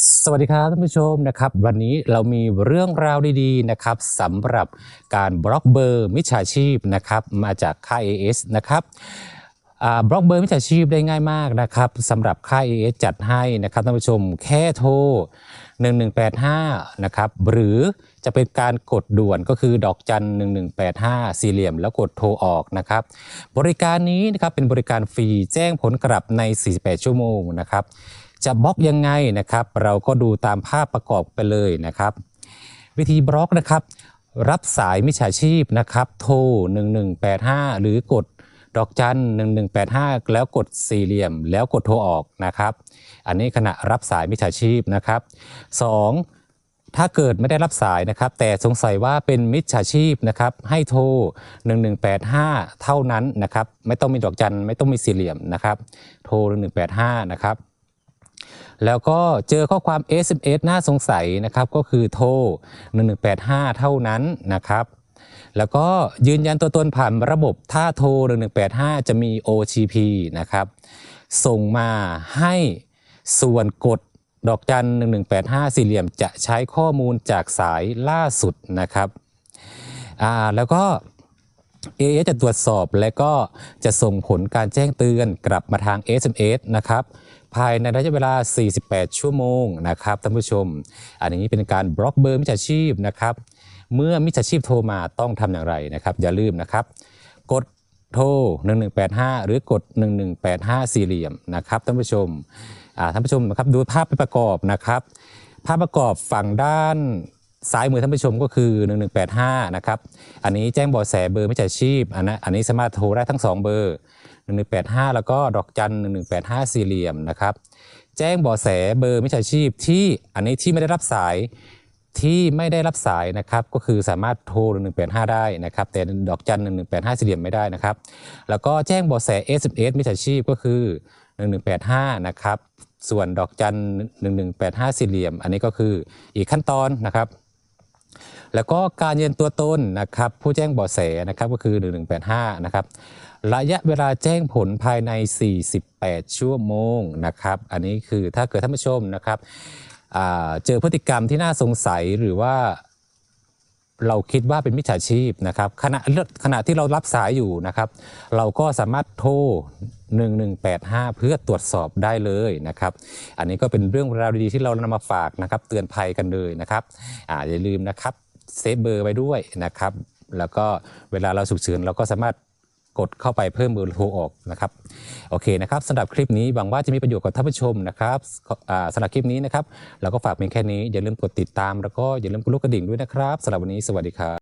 สวัสดีครับท่านผู้ชมนะครับ วันนี้เรามีเรื่องราวดีๆนะครับสำหรับการบล็อกเบอร์มิจฉาชีพนะครับมาจากค่าย AS นะครับบล็อกเบอร์มิจฉาชีพได้ง่ายมากนะครับสำหรับค่าย AS จัดให้นะครับท่านผู้ชมแค่โทร 1185 นะครับหรือจะเป็นการกดด่วนก็คือดอกจัน 1185 สี่เหลี่ยม แล้วกดโทรออกนะครับ บริการนี้นะครับเป็นบริการฟรีแจ้งผลกลับใน 48 ชั่วโมงนะครับ จะบล็อกยังไงนะครับ เราก็ดูตามภาพประกอบไปเลยนะครับ วิธีบล็อกนะครับ รับสายมิจฉาชีพนะครับ โทร 1185 หรือกดดอกจัน 1185 แล้วกดสี่เหลี่ยม แล้วกดโทรออกนะครับ อันนี้ขณะรับสายมิจฉาชีพนะครับ 2. ถ้าเกิดไม่ได้รับสายนะครับ แต่สงสัยว่าเป็นมิจฉาชีพนะครับ ให้โทร 1185 เท่านั้นนะครับ ไม่ต้องมีดอกจัน ไม่ต้องมีสี่เหลี่ยมนะครับ โทร 1185 นะครับ แล้วก็เจอข้อความ SMS น่าสงสัยนะครับ ก็คือโทร 1185 เท่านั้นนะครับ แล้วก็ยืนยันตัวตนผ่านระบบถ้าโทร 1185 จะมี OTP นะครับ ส่งมาให้ส่วนกดดอกจัน 1185 สี่เหลี่ยมจะใช้ข้อมูลจากสายล่าสุดนะครับอ่าแล้วก็ AS จะตรวจสอบและก็จะส่งผลการแจ้งเตือนกลับมาทาง SMS นะครับ ภายในระยะเวลา 48 ชั่วโมงนะครับท่านผู้ชม อันนี้เป็นการบล็อกเบอร์มิจฉาชีพนะครับ เมื่อมิจฉาชีพโทรมาต้องทำอย่างไรนะครับ อย่าลืมนะครับ กดโทร 1185 หรือกด 1185 สี่เหลี่ยมนะครับท่านผู้ชมท่านผู้ชมนะครับดูภาพไปประกอบนะครับ ภาพประกอบฝั่งด้านซ้ายมือท่านผู้ชมก็คือ 1185 นะครับ อันนี้แจ้งบาะแสเบอร์มิจฉาชีพอันนั้นอันนี้สามารถโทรได้ทั้ง 2 เบอร์ 1185 แล้วก็ดอกจัน1185 สี่เหลี่ยมนะครับ แจ้งบาะแสเบอร์มิจฉาชีพที่อันนี้ที่ไม่ได้รับสายที่ไม่ได้รับสายนะครับก็คือสามารถโทร 1185 ได้นะครับ แต่ดอกจัน 1185 สี่เหลี่ยมไม่ได้นะครับ แล้วก็แจ้งบาะแส SMS มิจฉาชีพก็คือ 1185 นะครับ ส่วนดอกจัน 1185 สี่เหลี่ยม อันนี้ก็คืออีกขั้นตอนนะครับ แล้วก็การยืนตัวตนนะครับผู้แจ้งเบาะแสนะครับก็คือ 1185 นะครับระยะเวลาแจ้งผลภายใน 48 ชั่วโมงนะครับอันนี้คือถ้าเกิดท่านผู้ชมนะครับเจอพฤติกรรมที่น่าสงสัยหรือว่าเราคิดว่าเป็นมิจฉาชีพนะครับขณะขณะที่เรารับสายอยู่นะครับ เราก็สามารถโทร 1185 เพื่อตรวจสอบได้เลยนะครับ อันนี้ก็เป็นเรื่องราวดีๆที่เรานำมาฝากนะครับ เตือนภัยกันเลยนะครับออย่าลืมนะครับ เซฟเบอร์ไว้ด้วยนะครับ แล้วก็เวลาเราฉุกเฉินเราก็สามารถกดเข้าไปเพิ่มเบอร์โทรออกนะครับ โอเคนะครับสำหรับคลิปนี้หวังว่าจะมีประโยชน์กับท่านผู้ชมนะครับสำหรับคลิปนี้นะครับ เราก็ฝากเพียงแค่นี้อย่าลืมกดติดตาม แล้วก็อย่าลืมกดลูกกระดิ่งด้วยนะครับสำหรับวันนี้สวัสดีครับ